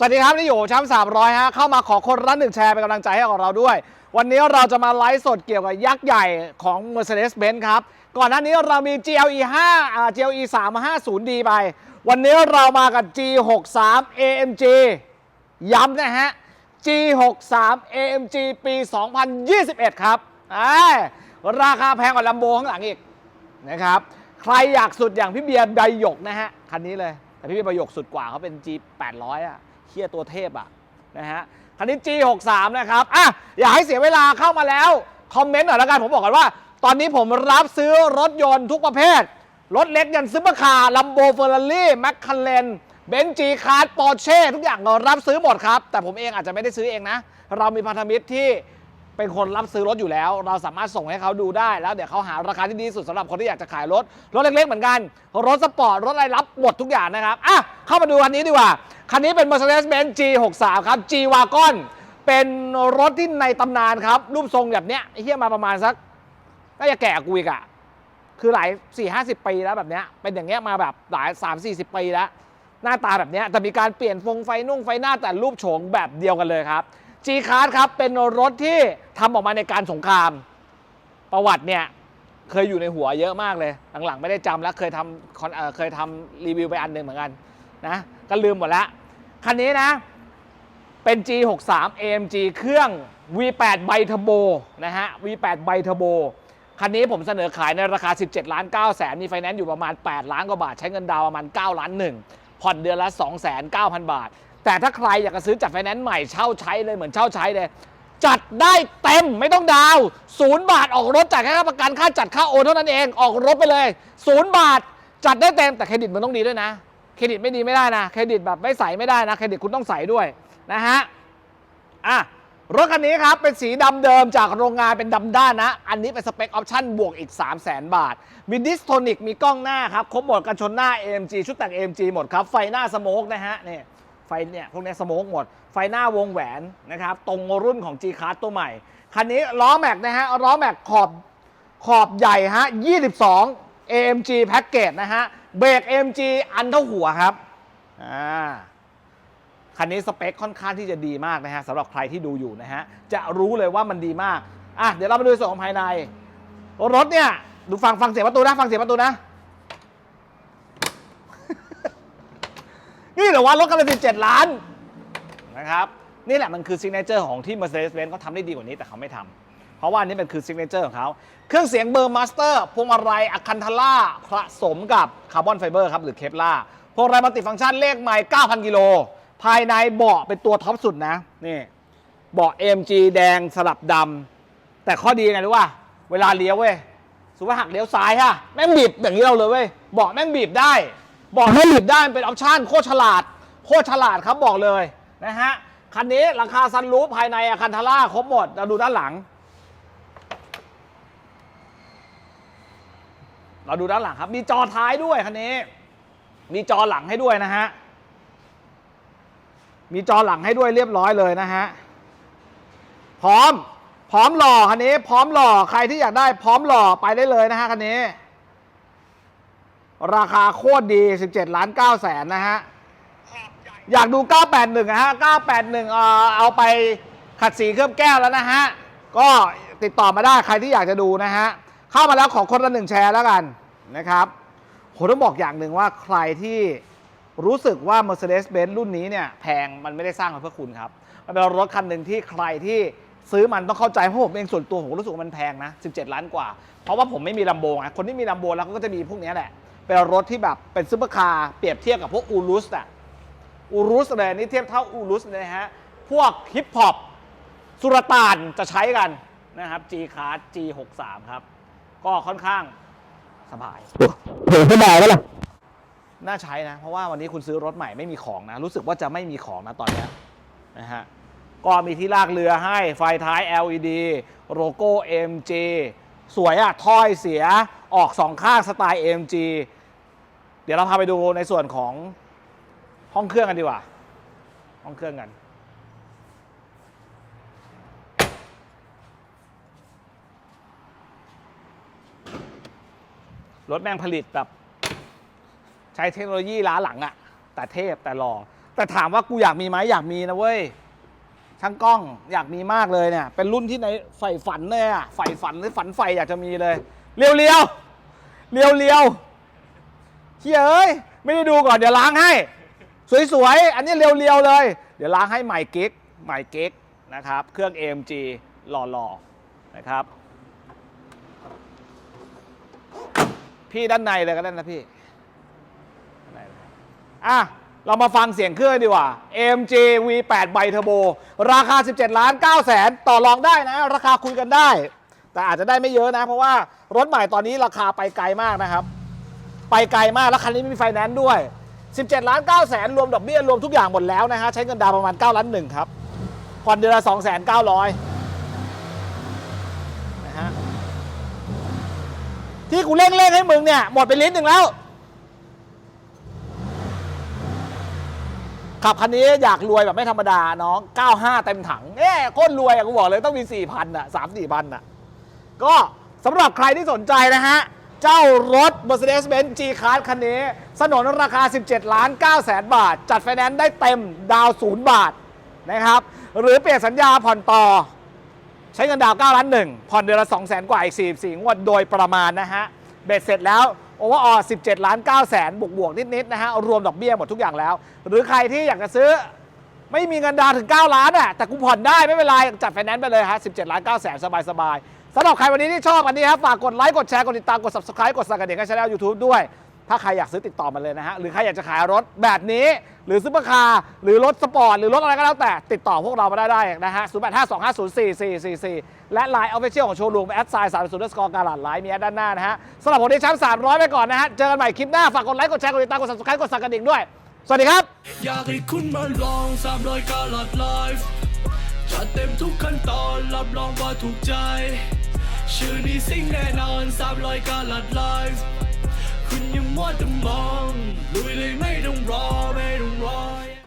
สวัสดีครับ นี่อยู่ช้ำสามร้อยฮะเข้ามาขอคนละหนึ่งแชร์เป็นกำลังใจให้กับเราด้วย วันนี้เราจะมาไลฟ์สดเกี่ยวกับยักษ์ใหญ่ของ Mercedes-Benz ครับ ก่อนหน้านี้เรามี GLE 5อ่า GLE 350D ไป วันนี้เรามากับ G63 AMG ย้ำนะฮะ G63 AMG ปี 2021 ครับอ่าราคาแพงกว่าลัมโบข้างหลังอีกนะครับ ใครอยากสุดอย่างพี่เบียร์ใบหยกนะฮะ คันนี้เลย แต่พี่เบียร์ใบหยกสุดกว่าเขาเป็น G 800 อะ เคียตัวเทพอะนะฮะคันนี้ G 63 นะครับอะอย่าให้เสียเวลาเข้ามาแล้ว คอมเมนต์หน่อยแล้วกันผมบอกกันว่า ตอนนี้ผมรับซื้อรถยนต์ทุกประเภท รถเล็กยันซุปเปอร์คาร์ลัมโบเฟอร์รารี่แมคคาเรนเบนจีคาร์ดปอร์เช่ทุกอย่างเรารับซื้อหมดครับ แต่ผมเองอาจจะไม่ได้ซื้อเองนะ เรามีพันธมิตรที่เป็นคนรับซื้อรถอยู่แล้ว เราสามารถส่งให้เขาดูได้แล้วเดี๋ยวเขาหาราคาที่ดีที่สุดสำหรับคนที่อยากจะขายรถ รถเล็กๆเหมือนกัน รถสปอร์ต รถอะไรรับหมดทุกอย่างนะครับ อะ เข้ามาดูคันนี้ดีกว่า คันนี้เป็น Mercedes-Benz G63 ครับ G Wagon เป็นรถที่ในตำนานครับ รูปทรงแบบเนี้ยเฮียมาประมาณสักน่าจะแก่กูอีกอะคือหลาย 4 50 ปีแล้วแบบเนี้ยเป็นอย่างเงี้ยมาแบบหลาย 3 40 ปีแล้ว หน้าตาแบบเนี้ยแต่มีการเปลี่ยนฟงไฟนุ่งไฟหน้าแต่รูปโฉมแบบเดียวกันเลยครับ G Class ครับเป็นรถที่ทำออกมาในการสงคราม ประวัติเนี่ยเคยอยู่ในหัวเยอะมากเลย หลังๆ ไม่ได้จำแล้วเคยทำเเคยทำรีวิวไปอันหนึ่งเหมือนกันนะก็ลืมหมดแล้ว คันนี้นะ เป็น G63 AMG เครื่อง V8 ไบเทอร์โบนะฮะ V8 ไบเทอร์โบคันนี้ผมเสนอขายในราคา 17 ล้าน9แสนมีไฟแนนซ์อยู่ประมาณ 8 ล้านกว่าบาท ใช้เงินดาวประมาณ 9 ล้านหนึ่งผ่อนเดือนละ 2 9 0 0 0 บาท แต่ถ้าใครอยากจะซื้อจัดไฟแนนซ์ใหม่เช่าใช้เลยเหมือนเช่าใช้เลย จัดได้เต็มไม่ต้องดาวศูนย์บาทออกรถจ่ายแค่ค่าประกันค่าจัดค่าโอนเท่านั้นเองออกรถไปเลยศูนย์บาทจัดได้เต็มแต่เครดิตมันต้องดีด้วยนะ เครดิตไม่ดีไม่ได้นะ เครดิตแบบไม่ใส่ไม่ได้นะ เครดิตคุณต้องใส่ด้วยนะฮะ อะ รถคันนี้ครับ เป็นสีดำเดิมจากโรงงานเป็นดำด้านนะ อันนี้เป็นสเปคออปชั่นบวกอีก 3 0 0 0 0 0 บาท มีดิสโทนิก มีกล้องหน้าครับ ครบหมดกันชนหน้า AMG ชุดแต่ง AMG หมดครับ ไฟหน้าสโมกนะฮะนี่ไฟเนี่ยพวกเนี้ยสโมกหมด ไฟหน้าวงแหวนนะครับ ตรงรุ่นของ G Class ตัวใหม่ คันนี้ล้อแม็กนะฮะล้อแม็กขอบขอบใหญ่ฮะ22 AMG แพ็กเกจนะฮะ เบรก AMG อันเท่าหัวครับอ่าคันนี้สเปคค่อนข้างที่จะดีมากนะฮะสำหรับใครที่ดูอยู่นะฮะจะรู้เลยว่ามันดีมากอะเดี๋ยวเรามาดูส่วนของภายใน รถเนี่ยดูฟังฟังเสียงประตูนะฟังเสียงประตูนะ นี่เหรือว่ารถกันเป็น17ล้านนะครับ นี่แหละมันคือซิกเนเจอร์ของที่ Mercedes-Benz เขาทำได้ดีกว่านี้แต่เขาไม่ทำ เพราะว่านนี้มันคือซิกเนเจอร์ของเขาเครื่องเสียงเบอร์มาสเตอร์พวงมาลัยอะคันทาร่าผสมกับคาร์บอนไฟเบอร์ครับหรือเคปล่าพวงมาลัยมัลติฟังก์ชันเลขไมล์9,000 กิโล ภายในเบาะเป็นตัวท็อปสุดนะนี่เบาะ AMG แดงสลับดำแต่ข้อดีไงรู้ป่ะเวลาเลี้ยวเว้ยสมมติว่าหักเลี้ยวซ้ายฮะแม่งบีบอย่างนี้เราเลยเว้ยเบาะแม่งบีบได้เบาะแม่งบีบได้เป็นออปชั่นโคตรฉลาดโคตรฉลาดครับบอกเลยนะฮะคันนี้ราคาซันรูฟภายในอาคันทาร่าครบหมดเราดูด้านหลัง เราดูด้านหลังครับ มีจอท้ายด้วยคันนี้ มีจอหลังให้ด้วยนะฮะ มีจอหลังให้ด้วยเรียบร้อยเลยนะฮะ พร้อม พร้อมหล่อคันนี้ พร้อมหล่อ ใครที่อยากได้พร้อมหล่อไปได้เลยนะฮะคันนี้ ราคาโคตรดี 17 ล้าน9แสนนะฮะ อยากดู 981นะฮะ 981 เอ่อเอาไปขัดสีเคลือบแก้วแล้วนะฮะ ก็ติดต่อมาได้ใครที่อยากจะดูนะฮะ เข้ามาแล้วขอคนละหนึ่งแชร์แล้วกันนะครับผมต้องบอกอย่างหนึ่งว่าใครที่รู้สึกว่า Mercedes-Benz รุ่นนี้เนี่ยแพงมันไม่ได้สร้างมาเพื่อคุณครับ มันเป็นรถคันหนึ่งที่ใครที่ซื้อมันต้องเข้าใจเพราะผมเองส่วนตัวผมรู้สึกว่ามันแพงนะ 17 ล้านกว่า เพราะว่าผมไม่มีลัมโบไงคนที่มีลัมโบแล้วก็จะมีพวกนี้แหละ เป็นรถที่แบบเป็นซุปเปอร์คาร์เปรียบเทียบกับพวกอูรุสอะอูรุสเลยนี่เทียบเท่าอูรุสเลยนะฮะ พวกฮิปฮอปสุรตานจะใช้กันนะครับ G Class G63 ครับ ก็ค่อนข้างสบายเห็นสบายแล้วล่ะน่าใช้นะ เพราะว่าวันนี้คุณซื้อรถใหม่ไม่มีของนะ รู้สึกว่าจะไม่มีของนะตอนเนี้ยนะฮะก็มีที่ลากเรือให้ไฟท้าย LED โลโก้ MG สวยอะถ้อยเสียออกสองข้างสไตล์ MG เดี๋ยวเราพาไปดูในส่วนของห้องเครื่องกันดีกว่า ห้องเครื่องกัน รถแม่งผลิตแบบ ใช้เทคโนโลยีล้าหลังอะแต่เทพแต่หล่อแต่ถามว่ากูอยากมีไหมอยากมีนะเว้ยช่างกล้องอยากมีมากเลยเนี่ย เป็นรุ่นที่ในใฝ่ฝันเลยอะใฝ่ฝันหรือฝันใฝ่อยากจะมีเลย เรียวเรียวเรียวเรียวเฮ้ยเอ้ยไม่ได้ดูก่อนเดี๋ยวล้างให้ สวยๆ อันนี้เรียวๆเลย เดี๋ยวล้างให้ใหม่เก๊กใหม่เก๊กนะครับ เครื่อง AMG หล่อๆ นะครับ พี่ด้านในเลยก็ได้นะพี่ด้านอะเรามาฟังเสียงเครื่องดีกว่า AMG V8 ใบเทอร์โบราคา 17 ล้าน9แสนต่อรองได้นะ ราคาคุยกันได้ แต่อาจจะได้ไม่เยอะนะ เพราะว่ารถใหม่ตอนนี้ราคาไปไกลมากนะครับ ไปไกลมาก แล้วคันนี้ไม่มีไฟแนนซ์ด้วย 17 ล้าน9แสนรวมดอกเบี้ยรวมทุกอย่างหมดแล้วนะฮะ ใช้เงินดาวน์ประมาณ 9 ล้าน1ครับ ผ่อนเดือนละ2 9 0 0 0นะฮะ ที่กูเร่งเร่งๆให้มึงเนี่ยหมดไปลิ้นหนึ่งแล้ว ขับคันนี้อยากรวยแบบไม่ธรรมดาน้อง 95 เต็มถังเอ๊ะโคตรรวยอะกูบอกเลยต้องมี 4,000อะ3 4พันอะก็สำหรับใครที่สนใจนะฮะ เจ้ารถ Mercedes-Benz G-Class คันนี้ สนนราคา 17 ล้าน9แสนบาท จัดไฟแนนซ์ได้เต็มดาวศูนย์บาทนะครับ หรือเปลี่ยนสัญญาผ่อนต่อ ช้เงินดาว9ล้าน1ผ่อนเดือนละ2 0 0 0 0 0กว่าอีก 44 งวดโดยประมาณนะฮะ เบ็ดเสร็จแล้วโอเวอร์ออ17 ล้าน9แสนบวกบวกนิดๆนะฮะ รวมดอกเบี้ยหมดทุกอย่างแล้ว หรือใครที่อยากจะซื้อไม่มีเงินดาวถึง 9 ล้านอะแต่กูผ่อนได้ไม่เป็นไรจัดไฟแนนซ์ไปเลยฮะ 17 ล้าน9แสนสบายๆสำหรับใครวันนี้ที่ชอบอันนี้ครับฝากกดไลค์กดแชร์กดติดตามกด subscribe กดสั่นกระดิ่งให้ช่อง YouTube ด้วย ถ้าใครอยากซื้อติดต่อมาเลยนะฮะ หรือใครอยากจะขายรถแบบนี้ หรือซุปเปอร์คาร์ หรือรถสปอร์ต หรือรถอะไรก็แล้วแต่ ติดต่อพวกเรามาได้ได้นะฮะ 0 8 5 2 5 0 4 4 4 4 และไลน์ออฟฟิเชียลของโชว์รูมแอดไซน์สามศูนย์สกอร์การันไลน์มีแอดด้านหน้านะฮะสำหรับผมที่ชั้น300ไปก่อนนะฮะ เจอกันใหม่คลิปหน้า ฝากกดไลค์ กดแชร์ กดติดตาม กด subscribe กดสั่นกระดิ่งด้วย สวัสดีครับ อยากให้คุณมาลองสามรอยกาลัดไลฟ์จัดเต็มทุกขั้นตอนรับรองว่าถูกใจ ชื่อนี้สิ่งแน่นอนสามรอยกาลัดไลฟ์ คุณยังมัวแต่มองลุยเลยไม่ต้องรอไม่ต้องรอ